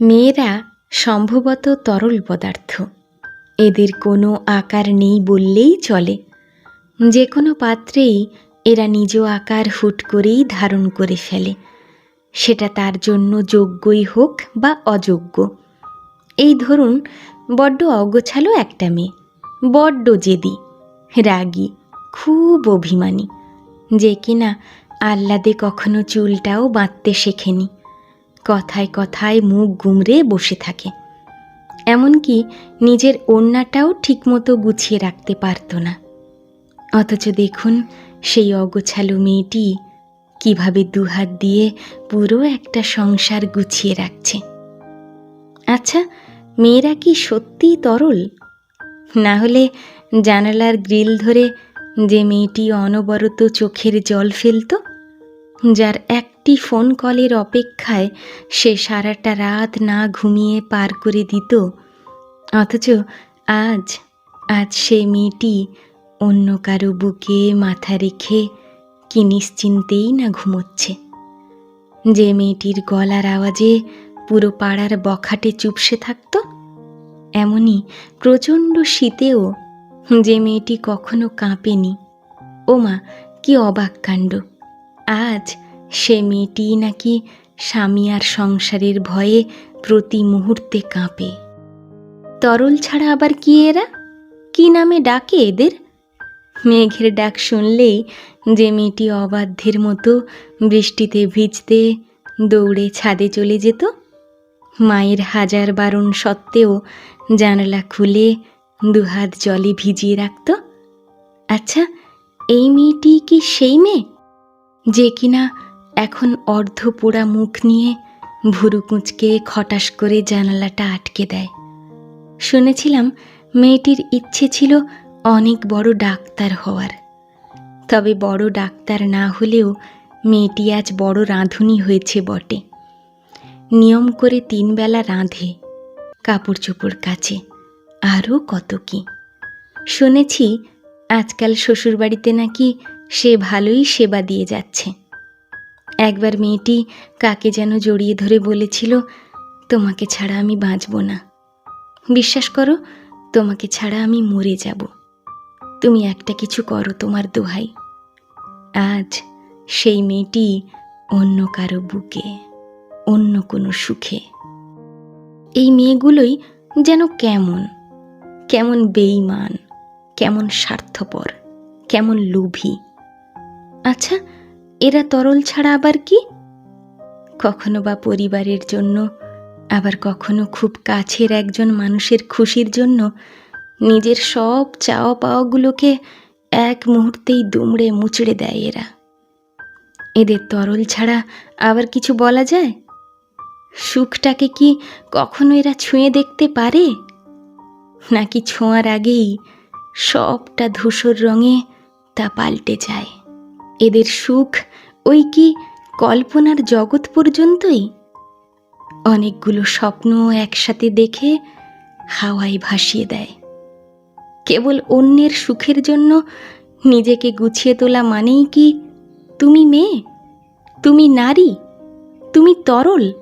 মেয়েরা সম্ভবত তরল পদার্থ। এদের কোনো আকার নেই বললেই চলে। যে কোনো পাত্রেই এরা নিজ আকার হুট করেই ধারণ করে ফেলে। সেটা তার জন্য যোগ্যই হোক বা অযোগ্য। এই ধরুন, বড্ড অগোছালো একটা মেয়ে। বড্ড জেদি, রাগী, খুব অভিমানী। যে কিনা আহ্লাদে কখনো চুলটাও বাঁধতে শেখেনি। কথায় কথায় মুখ গুমরে বসে থাকে। এমনকি নিজের ওড়নাটাও ঠিকমতো গুছিয়ে রাখতে পারতো না। অথচ দেখুন, সেই অগোছালো মেয়েটি কীভাবে দুহাত দিয়ে পুরো একটা সংসার গুছিয়ে রাখছে। আচ্ছা মেয়েরা কি সত্যিই তরল? না হলে জানালার গ্রিল ধরে যে মেয়েটি অনবরত চোখের জল ফেলতো, যার একটি ফোন কলের অপেক্ষায় সে সারাটা রাত না ঘুমিয়ে পার করে দিত। অথচ আজ আজ সে মেয়েটি অন্য কারও বুকে মাথা রেখে কি নিশ্চিন্তেই না ঘুমোচ্ছে। যে মেয়েটির গলার আওয়াজে পুরো পাড়ার বখাটে চুপসে থাকত, এমনই প্রচণ্ড শীতেও যে মেয়েটি কখনো কাঁপেনি। ওমা, কি অবাক কাণ্ড। আজ সে মেয়েটি নাকি স্বামী আর সংসারের ভয়ে প্রতি মুহূর্তে কাঁপে। তরল ছাড়া আবার কি এরা? কি নামে ডাকে এদের? মেঘের ডাক শুনলেই যে মেয়েটি অবাধ্যের মতো বৃষ্টিতে ভিজতে দৌড়ে ছাদে চলে যেত, মায়ের হাজার বারণ সত্ত্বেও জানালা খুলে দুহাত জলে ভিজিয়ে রাখত। আচ্ছা এই মেয়েটি কি সেই মেয়ে? যে কিনা এখন অর্ধ পোড়া মুখ নিয়ে ভুরু কুঁচকে খটাস করে জানালাটা আটকে দেয়। শুনেছিলাম মেয়েটির ইচ্ছে ছিল অনেক বড় ডাক্তার হওয়ার। তবে বড় ডাক্তার না হলেও মেয়েটি আজ বড় রাঁধুনি হয়েছে বটে। নিয়ম করে তিনবেলা রাঁধে কাপড় চোপড় কাছে আরও কত কি? শুনেছি আজকাল শ্বশুরবাড়িতে নাকি সে ভালোই সেবা দিয়ে যাচ্ছে। একবার মেয়েটি কাকে যেন জড়িয়ে ধরে বলেছিল, তোমাকে ছাড়া আমি বাঁচব না। বিশ্বাস করো, তোমাকে ছাড়া আমি মরে যাব। তুমি একটা কিছু করো তোমার দোহাই। আজ সেই মেয়েটি অন্য কারও বুকে, অন্য কোনো সুখে। এই মেয়েগুলোই যেন কেমন কেমন বেইমান কেমন স্বার্থপর, কেমন লোভী। আচ্ছা এরা তরল ছাড়া আবার কি? কখনো বা পরিবারের জন্য, আবার কখনো খুব কাছের একজন মানুষের খুশির জন্য নিজের সব চাওয়া পাওয়াগুলোকে এক মুহূর্তেই দুমড়ে মুচড়ে দেয় এরা। এদের তরল ছাড়া আবার কিছু বলা যায়? সুখটাকে কি কখনো এরা ছুঁয়ে দেখতে পারে? নাকি ছোঁয়ার আগেই সবটা ধূসর রঙে তা পাল্টে যায়? এদের সুখ, ওই কি কল্পনার জগৎ পর্যন্তই? অনেকগুলো স্বপ্ন একসাথে দেখে হাওয়ায় ভাসিয়ে দেয়। কেবল অন্যের সুখের জন্য নিজেকে গুছিয়ে তোলা মানেই কি তুমি মেয়ে? তুমি নারী? তুমি তরল?